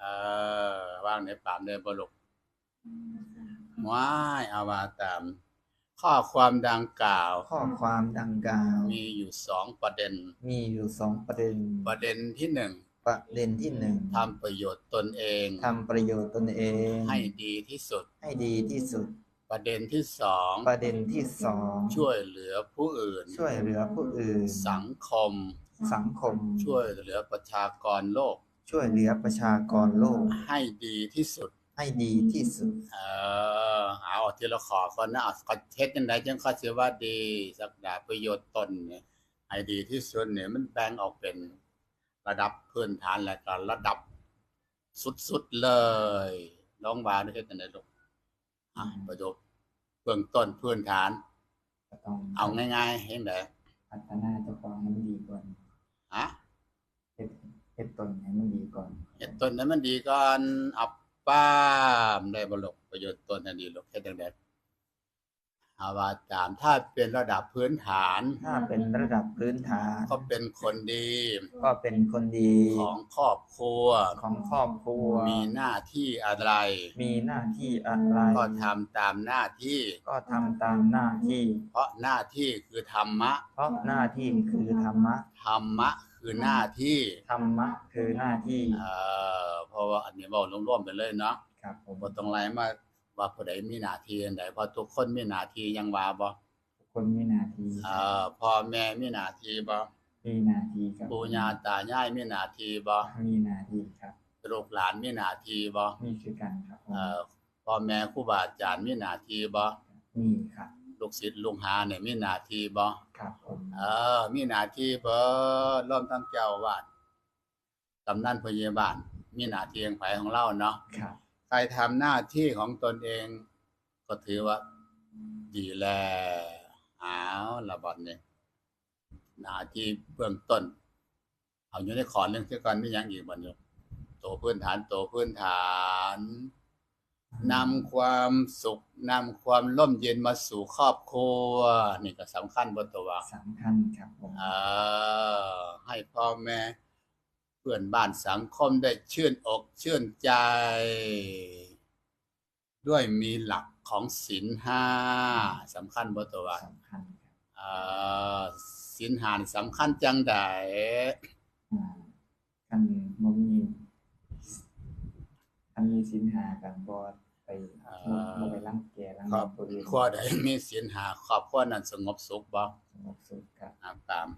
เออว่างในปามเดินบลุกว้ายเอามาตาม ข้อความดังกล่าว ข้อความดังกล่าว มีอยู่สองประเด็น มีอยู่สองประเด็น ประเด็นที่หนึ่งประเด็นที่หนึ่งทำประโยชน์ตนเองทำประโยชน์ตนเอง ให้ดีที่สุด ให้ดีที่สุด ประเด็นที่สองประเด็นที่สองช่วยเหลือผู้อื่น ช่วยเหลือผู้อื่น สังคม สังคม ช่วยเหลือประชากรโลก ช่วยเหลือประชากรโลก ให้ดีที่สุด ให้ดีที่สุด เออเอาทีละขอคนนะเอาเขาเท็ดยังไงจังเขาเสียว่าดีสักดาประโยชน์ตนเนี่ยให้ดีที่สุดเนี่ยมันแบ่งออกเป็นระดับพื้นฐานและก็ระดับสุดๆเลยลองวาด้วยเฮ็ดจังไดลูกอะประโยชน์เบื้องต้นพื้นฐานก็ต้องเอาง่ายๆเห็นไดพัฒนาเจ้าของให้มันดีก่อนฮะเฮ็ดเฮ็ด ตนให้มันดีก่อนเฮ็ดตนนั้นมันดีก่อนเอาป้ามได้บ่ลูกประโยชน์ตนนั้นดีลูกเฮ็ดจังไดเอาว่าตามถ้าเป็นระดับพื้นฐานถ้าเป็นระดับพื้นฐาน ก็เป็นคนดี ก็เป็นคนดีของครอบครัวของครอบครัว มีหน้าที่อะไร มีหน้าที่อะไร ก็ทำตามหน้าที่ ก็ทำตามหน้าที่ เพราะหน้าที่คือธรรมะ เพราะหน้าที่คือธรรมะธรรมะ คือหน้าที่ธรรมะคือหน้าที่เอ่อเพราะว่าอันนี้เว้ารวมๆไปเลยเนาะครับผมบ่ต้องไล่มาว่าผู้ใดมีหน้าที่อันใดเพราะทุกคนมีหน้าที่อยังว่าบ่ทุกคนมีหน้าที่เอ่อพ่อแม่มีหน้าที่บ่มีหน้าที่ครับปู่ย่าตายายมีหน้าที่บ่มีหน้าที่ครับลูกหลานมีหน้าที่บ่มีคือกันครับผมเอ่อพ่อแม่ครูบาอาจารย์มีหน้าที่บ่มีครับ ลูกศิษย์ลูกหาเนี่ยมีหน้าที่บ่ครับผมเออ มีหน้าที่เบิดรวมทั้งเจ้าอาวาดกำนันพยาบาล มีหน้าที่ของไผของเราเนาะครับใครทำหน้าที่ของตนเอง ก็ถือว่า ดีแล้วเอาละบัดนี้หน้าที่เบื้องต้น เอาอยู่ในขอนเรื่องที่ก่อนมีหยังอีกบัดนี้โตวพื้นฐานโตวพื้นฐาน นำความสุขนำความร่มเย็นมาสู่ครอบครัว นี่ก็สำคัญบ่ตัวว่าสำคัญครับผมเออให้พ่อแม่เพื่อนบ้านสังคมได้ชื่นอกชื่นใจ ด้วยมีหลักของศีลห้าสำคัญบ่ตัวว่าสำคัญครับเออศีลห้านี่สำคัญจังใดอ่ากันบ่มีอันมีสินหากันบ่ไปบ่ไปรังแกรังครอบผู้อื่นครัวใดมีศีลห้าครอบครัวนั้นสงบสุขบ่สงบสุขครับอ่าตาม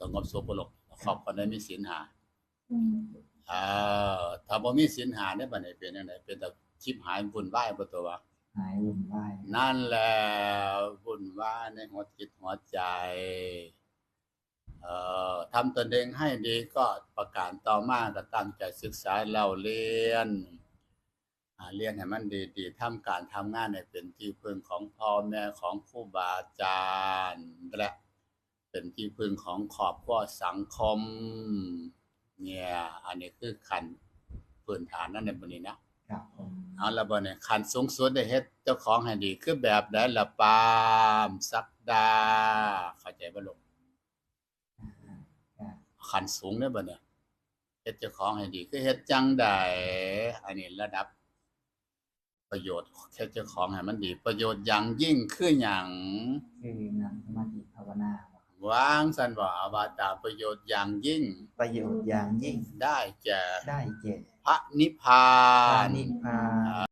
สงบสุขบ่ลูกครอบครัวใดมีศีลห้าเออถ้าบ่มีศีลห้าเนี่ยบัดนี้เป็นจังไดเป็นแต่ชิบหายวุ่นวายบ่ตัวว่าหายวุ่นวายนั่นแหละวุ่นวายในหัวจิตหัวใจ เอ่อทำตนเองให้ดีก็ประการต่อมาก็ตั้งใจศึกษาเล่าเรียนอ่า เรียนให้มันดีๆทำการทำงานให้เป็นที่พึ่งของพ่อแม่ของครูบาอาจารย์และเป็นที่พึ่งของขอบครัวสังคม เนี่ย อันนี้คือขั้นพื้นฐานนั่นในบนนี้นะครับผมเอาละบ่เนี่ยขันสูงสุดได้เฮ็ดเจ้าของให้ดี คือแบบใดละปามสักดา เข้าใจบ่ลูกครับขันสูงได้บ่เนี่ยเฮ็ดเจ้าของให้ดี คือเฮ็ดจังใดอันนี้ระดับ ประโยชน์เฮ็ดเจ้าของให้มันดี ประโยชน์อย่างยิ่งคือหยังคือนั่งสมาธิภาวนา วางสันว่าอวตารประโยชน์อย่างยิ่ง ประโยชน์อย่างยิ่งได้แก่ได้แก่พระนิพพาพระน นิพ